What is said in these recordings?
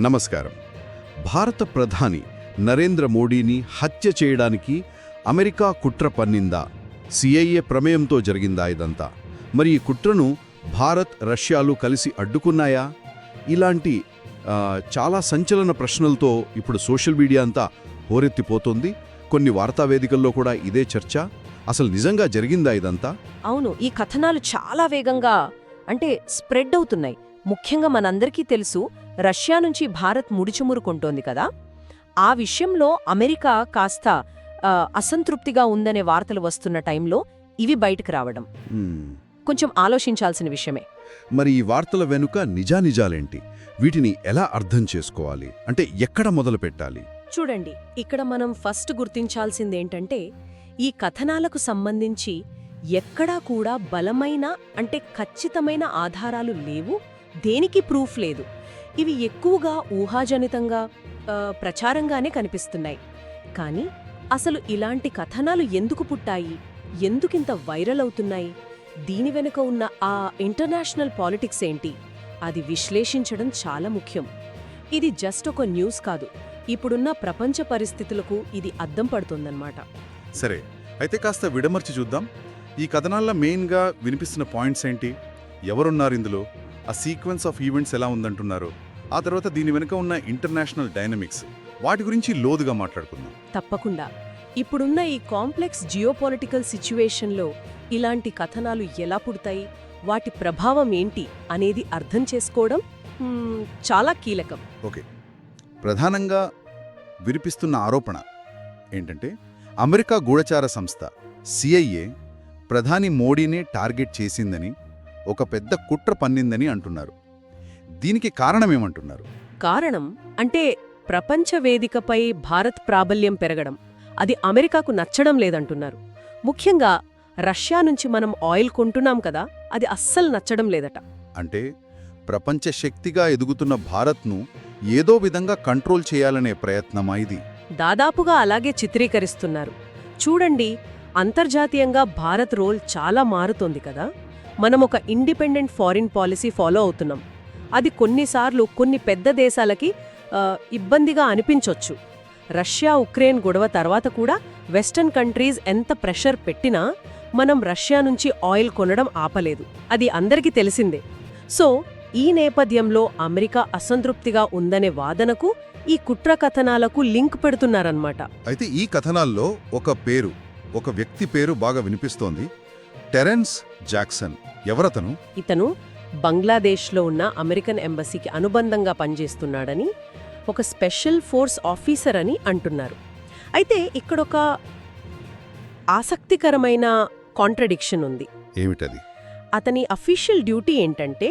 నమస్కారం. భారత ప్రధాని నరేంద్ర మోడీని హత్య చేయడానికి అమెరికా కుట్ర పన్నిందా? సిఐఏ ప్రమేయంతో జరిగిందా ఇదంతా? మరి ఈ కుట్రను భారత్ రష్యాలు కలిసి అడ్డుకున్నాయా? ఇలాంటి చాలా సంచలన ప్రశ్నలతో ఇప్పుడు సోషల్ మీడియా అంతా హోరెత్తిపోతుంది. కొన్ని వార్తా వేదికల్లో కూడా ఇదే చర్చ. అసలు నిజంగా జరిగిందా ఇదంతా? అవును ఈ కథనాలు చాలా వేగంగా అంటే స్ప్రెడ్ అవుతున్నాయి. ముఖ్యంగా మనందరికీ తెలుసు రష్యా నుంచి భారత్ ముడిచుమురుకుంటోంది కదా? ఆ విషయంలో అమెరికా కాస్త అసంతృప్తిగా ఉందనే వార్తలు వస్తున్న టైంలో ఇవి బయటకు రావడం. కొంచెం ఆలోచించాల్సిన విషయమే. మరి ఈ వార్తల వెనుక నిజానిజాలేంటి? వీటిని ఎలా అర్థం చేసుకోవాలి? అంటే ఎక్కడ మొదలు పెట్టాలి? చూడండి ఇక్కడ మనం ఫస్ట్ గుర్తించాల్సిందేంటంటే ఈ కథనాలకు సంబంధించి ఎక్కడా కూడా బలమైన అంటే ఖచ్చితమైన ఆధారాలు లేవు. దేనికి ప్రూఫ్ లేదు? ఇవి ఎక్కువగా ఊహాజనితంగా ప్రచారంగానే కనిపిస్తున్నాయి. కానీ అసలు ఇలాంటి కథనాలు ఎందుకు పుట్టాయి? ఎందుకింత వైరల్ అవుతున్నాయి? దీని వెనుక ఉన్న ఆ ఇంటర్నేషనల్ పాలిటిక్స్ ఏంటి? అది విశ్లేషించడం చాలా ముఖ్యం. ఇది జస్ట్ ఒక న్యూస్ కాదు. ఇప్పుడున్న ప్రపంచ పరిస్థితులకు ఇది అద్దం పడుతుందన్నమాట. సరే అయితే కాస్త విడమర్చి చూద్దాం. ఈ కథనాల్లో మెయిన్గా వినిపిస్తున్న పాయింట్స్ ఏంటి? ఎవరున్నారు ఇందులో? ఆ సీక్వెన్స్ ఆఫ్ ఈవెంట్స్ ఎలా ఉందంటున్నారు? ఆ తర్వాత దీని వెనుక ఉన్న ఇంటర్నేషనల్ డైనమిక్స్ వాటి గురించి లోతుగా మాట్లాడుకుందాం. తప్పకుండా. ఇప్పుడున్న ఈ కాంప్లెక్స్ జియోపాలిటికల్ సిచ్యువేషన్లో ఇలాంటి కథనాలు ఎలా పుడతాయి? వాటి ప్రభావం ఏంటి? అనేది అర్థం చేసుకోవడం చాలా కీలకం. ఓకే. ప్రధానంగా వినిపిస్తున్న ఆరోపణ ఏంటంటే అమెరికా గూఢచార సంస్థ సిఐఏ ప్రధాని మోడీనే టార్గెట్ చేసిందని ఒక పెద్ద కుట్ర పన్నిందని అంటున్నారు. దీనికి కారణమేమంటున్నారు? కారణం అంటే ప్రపంచ వేదికపై భారత్ ప్రాబల్యం పెరగడం. అది అమెరికాకు నచ్చడం లేదంటున్నారు. ముఖ్యంగా రష్యా నుంచి మనం ఆయిల్ కొంటున్నాం కదా అది అస్సలు నచ్చడం లేదట. అంటే ప్రపంచ శక్తిగా ఎదుగుతున్న భారత్ను ఏదో విధంగా కంట్రోల్ చేయాలనే ప్రయత్నమా ఇది? దాదాపుగా అలాగే చిత్రీకరిస్తున్నారు. చూడండి అంతర్జాతీయంగా భారత్ రోల్ చాలా మారుతోంది కదా. మనం ఒక ఇండిపెండెంట్ ఫారిన్ పాలసీ ఫాలో అవుతున్నాం. అది కొన్నిసార్లు కొన్ని పెద్ద దేశాలకి ఇబ్బందిగా అనిపించవచ్చు రష్యా ఉక్రెయిన్ గొడవ తర్వాత కూడా వెస్టర్న్ కంట్రీస్ ఎంత ప్రెషర్ పెట్టినా మనం రష్యా నుంచి ఆయిల్ కొనడం ఆపలేదు. అది అందరికీ తెలిసిందే. సో ఈ నేపథ్యంలో అమెరికా అసంతృప్తిగా ఉందనే వాదనకు ఈ కుట్ర కథనాలకు లింక్ పెడుతున్నారన్నమాట. అయితే ఈ కథనాల్లో ఒక పేరు ఒక వ్యక్తి పేరు బాగా వినిపిస్తోంది. Terence Jackson. ఎవరతను? ఇతను బంగ్లాదేశ్లో ఉన్న అమెరికన్ ఎంబసీకి అనుబంధంగా పనిచేస్తున్నాడని ఒక స్పెషల్ ఫోర్స్ ఆఫీసర్ అని అంటున్నారు. అయితే ఇక్కడొక ఆసక్తికరమైన కాంట్రడిక్షన్ ఉంది. ఏమిటది? అతని అఫీషియల్ డ్యూటీ ఏంటంటే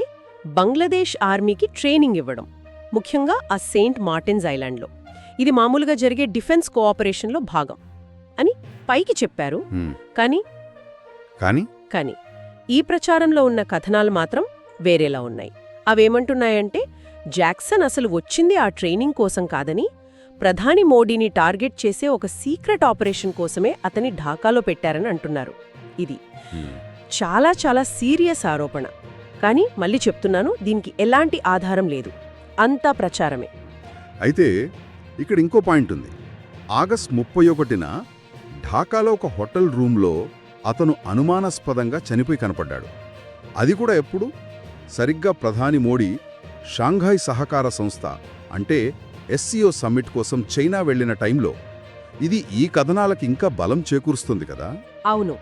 బంగ్లాదేశ్ ఆర్మీకి ట్రైనింగ్ ఇవ్వడం ముఖ్యంగా ఆ సెయింట్ మార్టిన్స్ ఐలాండ్లో. ఇది మామూలుగా జరిగే డిఫెన్స్ కోఆపరేషన్లో భాగం అని పైకి చెప్పారు. కానీ కానీ కానీ ఈ ప్రచారంలో ఉన్న కథనాలు మాత్రం వేరేలా ఉన్నాయి. అవేమంటున్నాయంటే జాక్సన్ అసలు వచ్చింది ఆ ట్రైనింగ్ కోసం కాదని ప్రధాని మోడీని టార్గెట్ చేసే ఒక సీక్రెట్ ఆపరేషన్ కోసమే అతని ఢాకాలో పెట్టారని అంటున్నారు. ఇది. చాలా చాలా సీరియస్ ఆరోపణ. కానీ మళ్ళీ చెప్తున్నాను దీనికి ఎలాంటి ఆధారం లేదు. అంతా ప్రచారమే. అయితే ఇక్కడ ఇంకో పాయింట్ ఉంది. ఆగస్ట్ ముప్పై ఒకటిన ఢాకాలో ఒక హోటల్ రూమ్లో అతను అనుమానాస్పదంగా చనిపోయి కనపడ్డాడు. అది కూడా ఎప్పుడు? సరిగ్గా ప్రధాని మోడీ షాంఘాయ్ సహకార సంస్థ అంటే ఎస్సీఓ సమ్మిట్ కోసం చైనా వెళ్ళిన టైంలో ఇది ఈ కథనాలకు ఇంకా బలం చేకూరుస్తుంది కదా? అవును.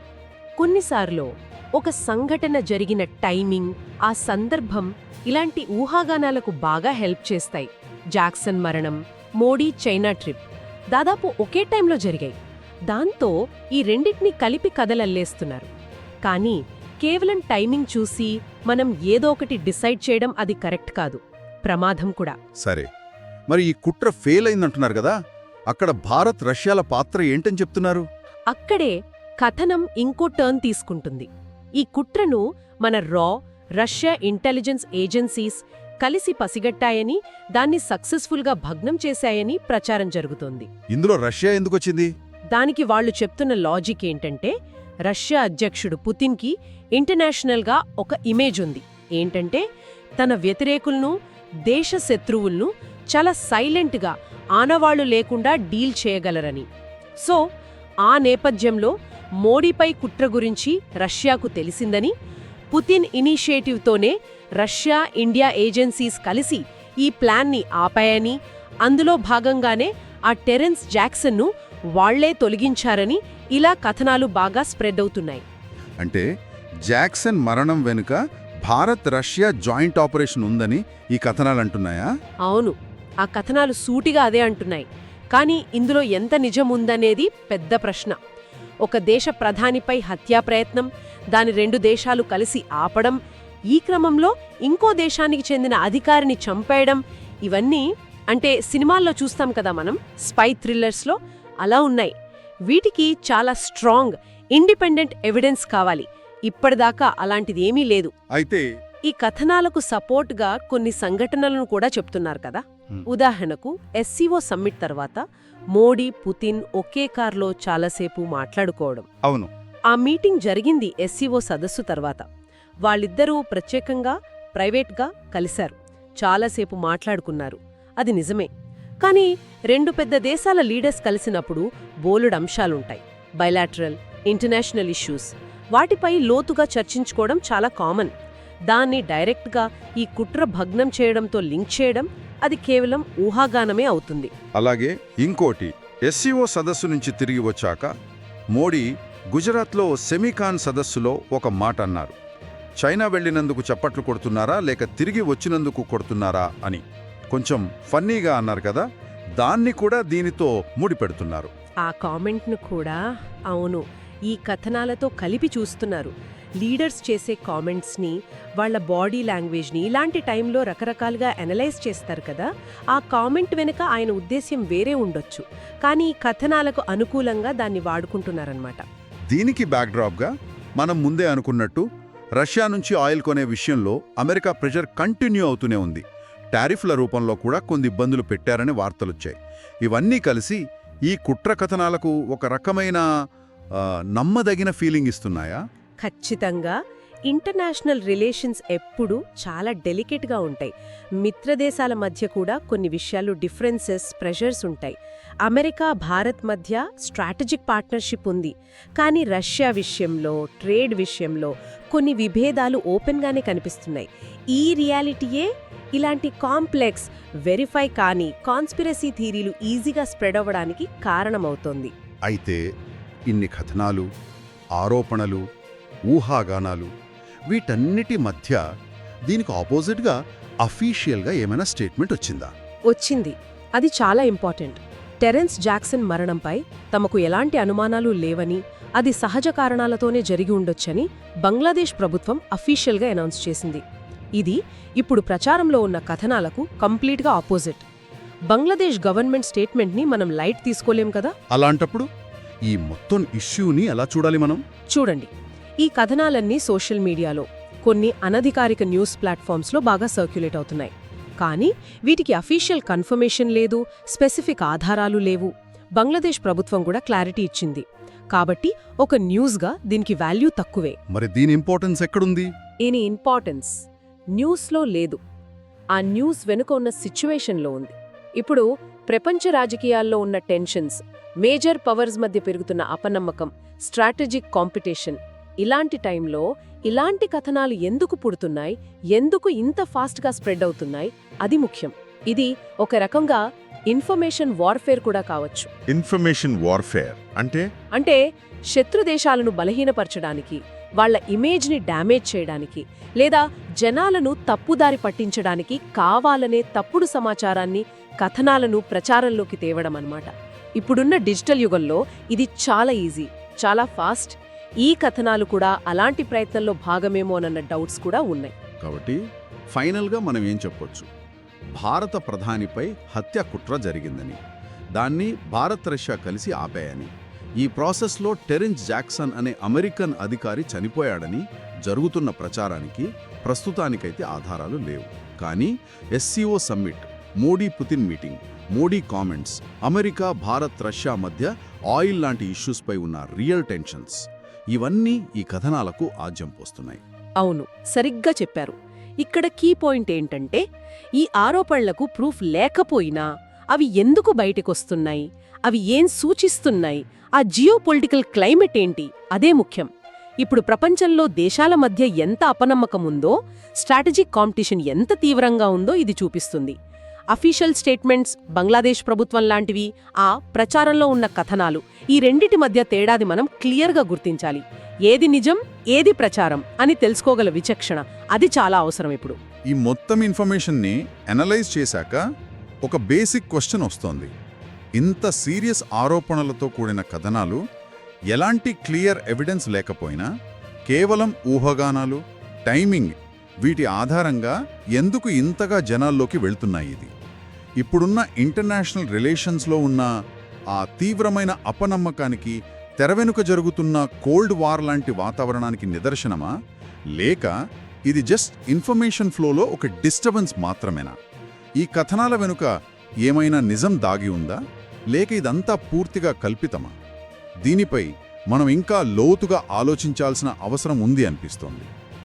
కొన్నిసార్లు ఒక సంఘటన జరిగిన టైమింగ్ ఆ సందర్భం ఇలాంటి ఊహాగానాలకు బాగా హెల్ప్ చేస్తాయి. జాక్సన్ మరణం మోడీ చైనా ట్రిప్ దాదాపు ఒకే టైంలో జరిగాయి. దాంతో ఈ రెండింటినీ కలిపి కథలల్లేస్తున్నారు. కానీ కేవలం టైమింగ్ చూసి మనం ఏదో ఒకటి డిసైడ్ చేయడం అది కరెక్ట్ కాదు. ప్రమాదం కూడా. సరే. మరి ఈ కుట్ర ఫెయిల్ అయిందంటున్నారు కదా? అక్కడ భారత్ రష్యాల పాత్ర ఏంటని చెప్తున్నారు? అక్కడే కథనం ఇంకో టర్న్ తీసుకుంటుంది. ఈ కుట్రను మన రా రష్యా ఇంటెలిజెన్స్ ఏజెన్సీస్ కలిసి పసిగట్టాయని దాన్ని సక్సెస్ఫుల్గా భగ్నం చేశాయని ప్రచారం జరుగుతోంది. ఇందులో రష్యా ఎందుకొచ్చింది? దానికి వాళ్ళు చెప్తున్న లాజిక్ ఏంటంటే రష్యా అధ్యక్షుడు పుతిన్కి ఇంటర్నేషనల్గా ఒక ఇమేజ్ ఉంది. ఏంటంటే తన వ్యతిరేకులను దేశ శత్రువులను చాలా సైలెంట్గా ఆనవాళ్ళు లేకుండా డీల్ చేయగలరని. సో ఆ నేపథ్యంలో మోడీపై కుట్ర గురించి రష్యాకు తెలిసిందని పుతిన్ ఇనిషియేటివ్తోనే రష్యా ఇండియా ఏజెన్సీస్ కలిసి ఈ ప్లాన్ని ఆపాయని అందులో భాగంగానే ఆ టెరెన్స్ జాక్సన్ను వాళ్ళే తొలగించారని ఇలా కథనాలు బాగా స్ప్రెడ్ అవుతున్నాయి. అంటే జాక్సన్ మరణం వెనుక భారత్ రష్యా జాయింట్ ఆపరేషన్ ఉందని ఈ కథనాలు అంటున్నాయా? అవును ఆ కథనాలు సూటిగా అదే అంటున్నాయి. కానీ ఇందులో ఎంత నిజం ఉందనేది పెద్ద ప్రశ్న. ఒక దేశ ప్రధానిపై హత్యా ప్రయత్నం దాని రెండు దేశాలు కలిసి ఆపడం ఈ క్రమంలో ఇంకో దేశానికి చెందిన అధికారిని చంపేయడం ఇవన్నీ అంటే సినిమాల్లో చూస్తాం కదా మనం స్పై థ్రిల్లర్స్లో అలా ఉన్నాయి. వీటికి చాలా స్ట్రాంగ్ ఇండిపెండెంట్ ఎవిడెన్స్ కావాలి. ఇప్పటిదాకా అలాంటిది ఏమీ లేదు. అయితే ఈ కథనాలకు సపోర్ట్గా కొన్ని సంఘటనలను కూడా చెప్తున్నారు కదా. ఉదాహరణకు ఎస్సీఓ సమ్మిట్ తర్వాత మోడీ పుతిన్ ఒకే కార్లో చాలాసేపు మాట్లాడుకోవడం. అవును. ఆ మీటింగ్ జరిగింది ఎస్సీఓ సదస్సు తర్వాత. వాళ్ళిద్దరూ ప్రత్యేకంగా ప్రైవేట్గా కలిశారు. చాలాసేపు మాట్లాడుకున్నారు. అది నిజమే. కానీ రెండు పెద్ద దేశాల లీడర్స్ కలిసినప్పుడు బోలుడు అంశాలుంటాయి. బైలాటరల్ ఇంటర్నేషనల్ ఇష్యూస్ వాటిపై లోతుగా చర్చించుకోవడం చాలా కామన్ దాన్ని డైరెక్ట్గా ఈ కుట్ర భగ్నం చేయడంతో లింక్ చేయడం అది కేవలం ఊహాగానమే అవుతుంది. అలాగే ఇంకోటి ఎస్సీఓ సదస్సు నుంచి తిరిగి వచ్చాక మోడీ గుజరాత్లో సెమీకాన్ సదస్సులో ఒక మాట అన్నారు. చైనా వెళ్ళినందుకు చప్పట్లు కొడుతున్నారా లేక తిరిగి వచ్చినందుకు కొడుతున్నారా అని. కొంచెం ఫన్నీగా అన్నారు కదా దాన్ని కూడా దీనితో ముడిపెడుతున్నారు. ఆ కామెంట్ను కూడా అవును ఈ కథనాలతో కలిపి చూస్తున్నారు. లీడర్స్ చేసే కామెంట్స్ని వాళ్ళ బాడీ లాంగ్వేజ్ని ఇలాంటి టైంలో రకరకాలుగా అనలైజ్ చేస్తారు కదా ఆ కామెంట్ వెనుక ఆయన ఉద్దేశ్యం వేరే ఉండొచ్చు. కానీ ఈ కథనాలకు అనుకూలంగా దాన్ని వాడుకుంటున్నారన్నమాట. దీనికి బ్యాక్డ్రాప్గా మనం ముందే అనుకున్నట్టు రష్యా నుంచి ఆయిల్ కొనే విషయంలో అమెరికా ప్రెషర్ కంటిన్యూ అవుతూనే ఉంది. టారిఫ్ల రూపంలో కూడా కొన్ని ఇబ్బందులు పెట్టారని వార్తలొచ్చాయి. ఇవన్నీ కలిసి ఈ కుట్ర కథనాలకు ఒక రకమైన నమ్మదగిన ఫీలింగ్ ఇస్తున్నాయా? ఖచ్చితంగా. ఇంటర్నేషనల్ రిలేషన్స్ ఎప్పుడూ చాలా డెలికేట్గా ఉంటాయి. మిత్రదేశాల మధ్య కూడా కొన్ని విషయాలు డిఫరెన్సెస్ ప్రెషర్స్ ఉంటాయి. అమెరికా భారత్ మధ్య స్ట్రాటజిక్ పార్ట్నర్షిప్ ఉంది. కానీ రష్యా విషయంలో ట్రేడ్ విషయంలో కొన్ని విభేదాలు ఓపెన్గానే కనిపిస్తున్నాయి. ఈ రియాలిటీయే ఇలాంటి కాంప్లెక్స్ వెరిఫై కాని కాన్స్పిరసీ థీరీలు ఈజీగా స్ప్రెడ్ అవ్వడానికి కారణమవుతోంది. అయితే ఇన్ని కథనాలు ఆరోపణలు ఊహాగానాలు వీటన్నిటి మధ్య దీనికి ఆపోజిట్గా అఫీషియల్గా ఏమైనా స్టేట్మెంట్ వచ్చిందా? వచ్చింది. అది చాలా ఇంపార్టెంట్. టెరెన్స్ జాక్సన్ మరణంపై తమకు ఎలాంటి అనుమానాలు లేవని అది సహజ కారణాలతోనే జరిగి ఉండొచ్చని బంగ్లాదేశ్ ప్రభుత్వం అఫీషియల్గా అనౌన్స్ చేసింది. ఇది ఇప్పుడు ప్రచారంలో ఉన్న కథనాలకు కంప్లీట్గా ఆపోజిట్. బంగ్లాదేశ్ గవర్నమెంట్ స్టేట్మెంట్ని మనం లైట్ తీసుకోలేం కదా? అలాంటప్పుడు ఈ మొత్తం ఇష్యూని ఎలా చూడాలి మనం? చూడండి. ఈ కథనాలన్నీ సోషల్ మీడియాలో. కొన్ని అనధికారిక న్యూస్ ప్లాట్ఫామ్స్లో బాగా సర్క్యులేట్ అవుతున్నాయి. కానీ వీటికి అఫీషియల్ కన్ఫర్మేషన్ లేదు స్పెసిఫిక్ ఆధారాలు లేవు. బంగ్లాదేశ్ ప్రభుత్వం కూడా క్లారిటీ ఇచ్చింది. కాబట్టి ఒక న్యూస్గా దీనికి వాల్యూ తక్కువే. మరి దీని ఇంపార్టెన్స్ ఎక్కడుంది? దీని ఇంపార్టెన్స్ న్యూస్లో లేదు. ఆ న్యూస్ వెనుక ఉన్న సిచ్యువేషన్లో ఉంది. ఇప్పుడు ప్రపంచ రాజకీయాల్లో ఉన్న టెన్షన్స్ మేజర్ పవర్స్ మధ్య పెరుగుతున్న అపనమ్మకం స్ట్రాటజిక్ కాంపిటీషన్ ఇలాంటి టైంలో ఇలాంటి కథనాలు ఎందుకు పుడుతున్నాయి? ఎందుకు ఇంత ఫాస్ట్గా స్ప్రెడ్ అవుతున్నాయి? అది ముఖ్యం. ఇది ఒక రకంగా ఇన్ఫర్మేషన్ వార్ఫేర్ కూడా కావచ్చు. ఇన్ఫర్మేషన్ వార్ఫేర్ అంటే? అంటే శత్రు దేశాలను బలహీనపరచడానికి వాళ్ళ ఇమేజ్ని డ్యామేజ్ చేయడానికి లేదా జనాలను తప్పుదారి పట్టించడానికి కావాలనే తప్పుడు సమాచారాన్ని కథనాలను ప్రచారంలోకి తేవడం అన్నమాట. ఇప్పుడున్న డిజిటల్ యుగంలో ఇది చాలా ఈజీ చాలా ఫాస్ట్ ఈ కథనాలు కూడా అలాంటి ప్రయత్నంలో భాగమేమోనన్న డౌట్స్ కూడా ఉన్నాయి. కాబట్టి ఫైనల్గా మనం ఏం చెప్పొచ్చు? భారత ప్రధానిపై హత్య కుట్ర జరిగిందని దాన్ని భారత్ రష్యా కలిసి ఆపాయని ఈ ప్రాసెస్లో టెరెన్స్ జాక్సన్ అనే అమెరికన్ అధికారి చనిపోయాడని జరుగుతున్న ప్రచారానికి ప్రస్తుతానికైతే ఆధారాలు లేవు. కానీ SCO summit Modi Putin meeting Modi comments America Bharat Russia మధ్య ఆయిల్ లాంటి ఇష్యూస్పై ఉన్న రియల్ టెన్షన్స్ ఇవన్నీ ఈ కథనాలకు ఆజ్యం పోస్తున్నాయి. అవును సరిగ్గా చెప్పారు. ఇక్కడ కీ పాయింట్ ఏంటంటే ఈ ఆరోపణలకు ప్రూఫ్ లేకపోయినా అవి ఎందుకు బయటకొస్తున్నాయి? అవి ఏం సూచిస్తున్నాయి? ఆ జియో పొలిటికల్ క్లైమేట్ ఏంటి? అదే ముఖ్యం. ఇప్పుడు ప్రపంచంలో దేశాల మధ్య ఎంత అపనమ్మకం ఉందో స్ట్రాటజిక్ కాంపిటీషన్ ఎంత తీవ్రంగా ఉందో ఇది చూపిస్తుంది. అఫీషియల్ స్టేట్మెంట్స్ బంగ్లాదేశ్ ప్రభుత్వం లాంటివి ఆ ప్రచారంలో ఉన్న కథనాలు. ఈ రెండిటి మధ్య తేడాది మనం క్లియర్గా గుర్తించాలి. ఏది నిజం ఏది ప్రచారం అని తెలుసుకోగల విచక్షణ. అది చాలా అవసరం ఇప్పుడు. ఈ మొత్తం ఇన్ఫర్మేషన్ని అనలైజ్ చేశాక ఒక బేసిక్ క్వశ్చన్ వస్తోంది. ఇంత సీరియస్ ఆరోపణలతో కూడిన కథనాలు ఎలాంటి క్లియర్ ఎవిడెన్స్ లేకపోయినా కేవలం ఊహగానాలు టైమింగ్ వీటి ఆధారంగా ఎందుకు ఇంతగా జనాల్లోకి వెళ్తున్నాయి ఇది? ఇప్పుడున్న ఇంటర్నేషనల్ రిలేషన్స్లో ఉన్న ఆ తీవ్రమైన అపనమ్మకానికి తెరవెనుక జరుగుతున్న కోల్డ్ వార్ లాంటి వాతావరణానికి నిదర్శనమా? లేక ఇది జస్ట్ ఇన్ఫర్మేషన్ ఫ్లోలో ఒక డిస్టర్బెన్స్ మాత్రమేనా? ఈ కథనాల వెనుక ఏమైనా నిజం దాగి ఉందా? లేక ఇదంతా పూర్తిగా కల్పితమా? దీనిపై మనం ఇంకా లోతుగా ఆలోచించాల్సిన అవసరం ఉంది అనిపిస్తోంది.